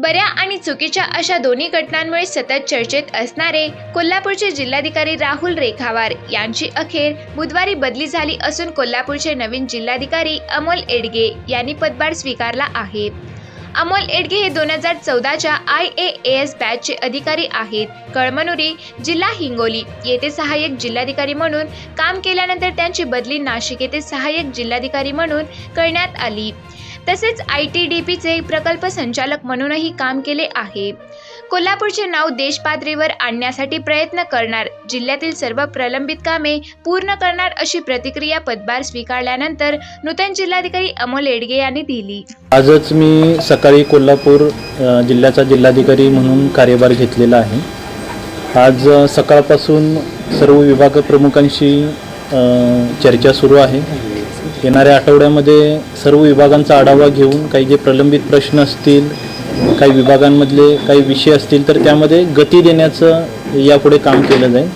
बऱ्या आणि चुकीच्या अशा दोन्ही घटनांमुळे सतत चर्चेत असणारे कोल्हापूरचे जिल्हाधिकारी राहुल रेखावार यांची अखेर बुधवारी बदली झाली असून कोल्हापूरचे नवीन जिल्हाधिकारी अमोल एडगे यांनी पदभार स्वीकारला आहे. अमोल एडगे हे दोन हजार चौदाच्या आय ए एस बॅचचे अधिकारी आहेत. कळमनुरी जिल्हा हिंगोली येथे सहाय्यक जिल्हाधिकारी म्हणून काम केल्यानंतर त्यांची बदली नाशिक येथे सहाय्यक जिल्हाधिकारी म्हणून करण्यात आली. तसेच आय टी डी पीचे प्रकल्प संचालक म्हणूनही काम केले आहे. कोल्हापूरचे नाव देशपातळीवर आणण्यासाठी प्रयत्न करणार जिल्ह्यातील सर्व प्रलंबित कामे पूर्ण करणार अशी प्रतिक्रिया पदभार स्वीकारल्यानंतर नूतन जिल्हाधिकारी अमोल एडगे यांनी दिली. आजच मी सकाळी कोल्हापूर अ, जिल्ह्याचा जिल्हाधिकारी म्हणून कार्यभार घेतलेला आहे. आज अ, सकाळपासून सर्व विभाग प्रमुखांशी अ, चर्चा सुरू आहे. येणाऱ्या आठवड्यामध्ये सर्व विभागांचा आढावा घेऊन काही जे प्रलंबित प्रश्न असतील काही विभागांमधले काही विषय असतील तर त्यामध्ये गती देण्याचं यापुढे काम केलं जाईल.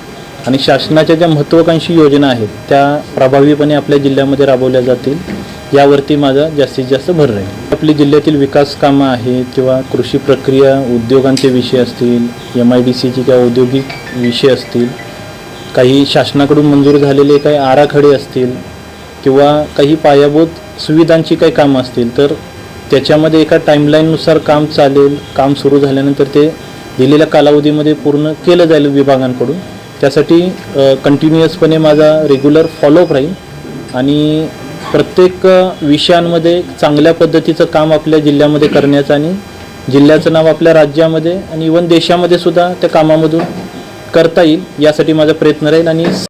आणि शासनाच्या ज्या महत्त्वाकांक्षी योजना आहेत त्या प्रभावीपणे आपल्या जिल्ह्यामध्ये राबवल्या जातील. यावरती माझा जास्तीत जास्त भर राहील. आपली जिल्ह्यातील विकास कामं आहेत किंवा कृषी प्रक्रिया उद्योगांचे विषय असतील एम आय डी सीचे किंवा औद्योगिक विषय असतील काही शासनाकडून मंजूर झालेले काही आराखडे असतील किंवा काही पायाभूत सुविधांची काही कामं असतील तर त्याच्यामध्ये एका टाईमलाईननुसार काम चालेल काम सुरू झाल्यानंतर ते दिलेल्या कालावधीमध्ये पूर्ण केलं जाईल विभागांकडून. त्यासाठी कंटिन्युअसपणे माझा रेग्युलर फॉलोअप राहील. आणि प्रत्येक विषयांमध्ये चांगल्या पद्धतीचं काम आपल्या जिल्ह्यामध्ये करण्याचं आणि जिल्ह्याचं नाव आपल्या राज्यामध्ये आणि इवन देशामध्ये सुद्धा त्या कामामधून करता येईल यासाठी माझा प्रयत्न राहील आणि